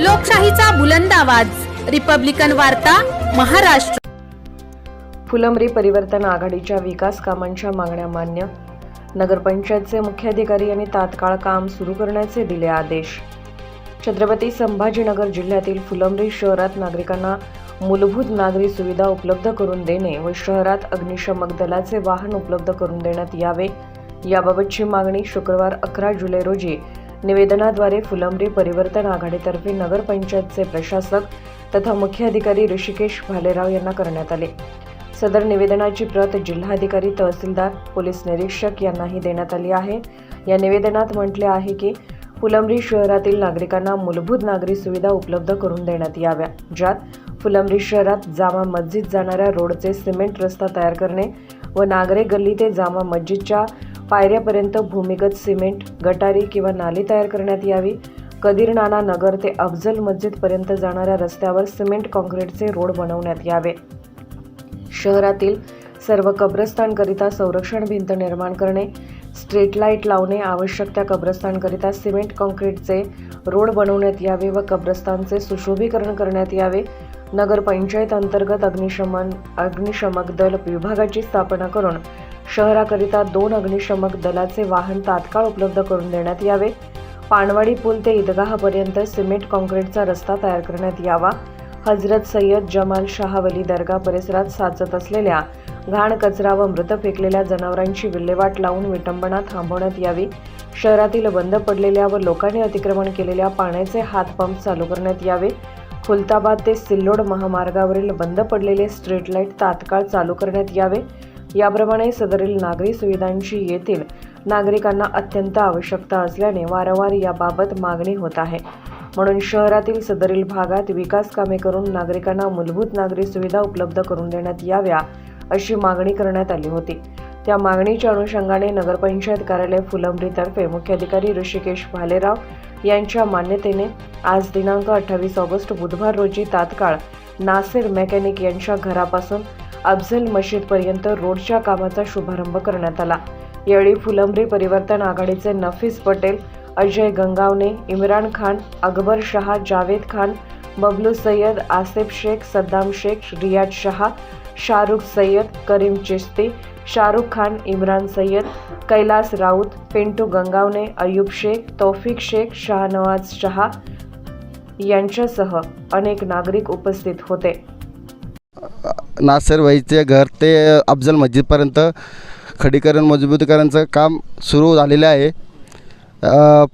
लोकशाहीचा बुलंद आवाज. रिपब्लिकन वार्ता महाराष्ट्र. फुलंब्री परिवर्तन आघाडीच्या विकास कामांच्या मागण्या मान्य. नगरपंचायतचे मुख्याधिकारी यांनी तात्काळ काम सुरू करण्याचे दिले आदेश. छत्रपती संभाजीनगर जिल्ह्यातील फुलंब्री शहरात नागरिकांना मूलभूत नागरी सुविधा उपलब्ध करून देणे व शहरात अग्निशमक दलाचे वाहन उपलब्ध करून देण्यात यावे याबाबतची मागणी शुक्रवार अकरा जुलै रोजी निवेदनाद्वारे फुलंब्री परिवर्तन आघाडीतर्फे नगरपंचायतचे प्रशासक तथा मुख्य अधिकारी ऋषिकेश भालेराव यांना करण्यात आले. सदर निवेदनाची प्रत जिल्हाधिकारी तहसीलदार पोलीस निरीक्षक यांनाही देण्यात आली आहे. या निवेदनात म्हटले आहे की फुलंब्री शहरातील नागरिकांना मूलभूत नागरी सुविधा उपलब्ध करून देण्यात याव्या ज्यात फुलंब्री शहरात जामा मस्जिद जाणाऱ्या रोडचे सिमेंट रस्ता तयार करणे व नागरे गल्ली ते जामा मस्जिदच्या पायऱ्यापर्यंत भूमिगत सिमेंट गटारी किंवा नाली तयार करण्यात यावी. कदीर नाना नगर ते अफजल मस्जिदपर्यंत जाणाऱ्या रस्त्यावर सिमेंट काँक्रीटचे रोड बनवण्यात यावे. शहरातील सर्व कब्रस्तानकरिता संरक्षण भिंत निर्माण करणे स्ट्रीट लाइट लावणे आवश्यक त्या कब्रस्तानकरिता सिमेंट काँक्रीटचे रोड बनवण्यात यावे व कब्रस्तानचे सुशोभीकरण करण्यात यावे. नगरपंचायत अंतर्गत अग्निशमन अग्निशमक दल विभागाची स्थापना करून शहराकरिता दोन अग्निशमक दलाचे वाहन तात्काळ उपलब्ध करून देण्यात यावे. पानवाडी पूल ते ईदगाहपर्यंत सिमेंट कॉन्क्रीटचा रस्ता तयार करण्यात यावा. हजरत सय्यद जमाल शाहवली दर्गा परिसरात साचत असलेल्या घाण कचरा व मृत फेकलेल्या जनावरांची विल्हेवाट लावून विटंबना थांबवण्यात यावी. शहरातील बंद पडलेल्या व लोकांनी अतिक्रमण केलेल्या पाण्याचे हातपंप चालू करण्यात यावे. खुलताबाद ते सिल्लोड महामार्गावरील बंद पडलेले स्ट्रीट लाइट तात्काळ चालू करण्यात यावे. याप्रमाणे सदरील नागरी सुविधांची येथील नागरिकांना अत्यंत आवश्यकता असल्याने वारंवार याबाबत मागणी होत आहे. म्हणून शहरातील सदरील भागात विकास कामे करून नागरिकांना मूलभूत नागरी सुविधा उपलब्ध करून देण्यात याव्या अशी मागणी करण्यात आली होती. त्या मागणीच्या अनुषंगाने नगरपंचायत कार्यालय फुलंब्रीतर्फे मुख्याधिकारी ऋषिकेश भालेराव यांच्या मान्यतेने आज दिनांक अठ्ठावीस ऑगस्ट बुधवार रोजी तात्काळ नासिर मेकॅनिक यांच्या घरापासून अफझल मशीदपर्यंत रोडच्या कामाचा शुभारंभ करण्यात आला. यावेळी फुलंब्री परिवर्तन आघाडीचे नफीस पटेल अजय गंगावने इम्रान खान अकबर शहा जावेद खान बबलू सय्यद आसिफ शेख सद्दाम शेख रियाज शहा शाहरुख सय्यद करीम चिश्ती शाहरुख खान इम्रान सय्यद कैलास राऊत पिंटू गंगावने अयूब शेख तौफिक शेख शाहनवाज शहा यांच्यासह अनेक नागरिक उपस्थित होते. नासर भाईचे घर ते अफजल मस्जिदपर्यंत खडीकरण मजबूतीकरणचं काम सुरू झालेलं आहे.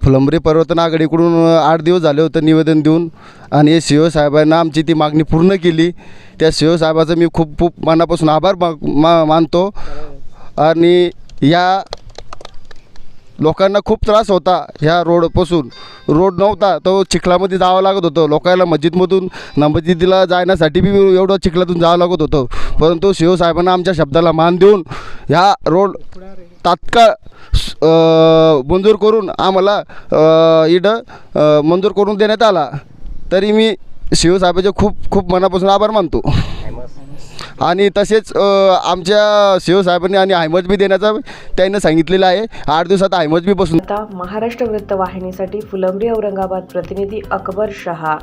फुलंबरी पर्वतनागडीकडून पर्वतन आघाडीकडून आठ दिवस झाले होते निवेदन देऊन. आणि सी साहेबांना आमची ती मागणी पूर्ण केली. त्या सी साहेबाचा मी खूप खूप मनापासून आभार मा मा मानतो. आणि या लोकांना खूप त्रास होता ह्या रोडपासून. रोड नव्हता तो चिखलामध्ये जावं लागत होतं. लोकांना मस्जिदमधून न मस्जिदीला जाण्यासाठी बी एवढं चिखलातून जावं लागत होतं. परंतु शिवसाहेबांना आमच्या शब्दाला मान देऊन ह्या रोड तात्काळ मंजूर करून आम्हाला इडं इथं मंजूर करून देण्यात आला. तरी मी शिवसाहेबाचे खूप खूप मनापासून आभार मानतो. आणि तसेच आमच्या शिवसाहेबांनी आणि हायमत बी देण्याचा त्यांनी सांगितलेलं आहे. आठ दिवसात हायमत बी बसून आता महाराष्ट्र वृत्तवाहिनीसाठी फुलंब्री औरंगाबाद प्रतिनिधी अकबर शहा.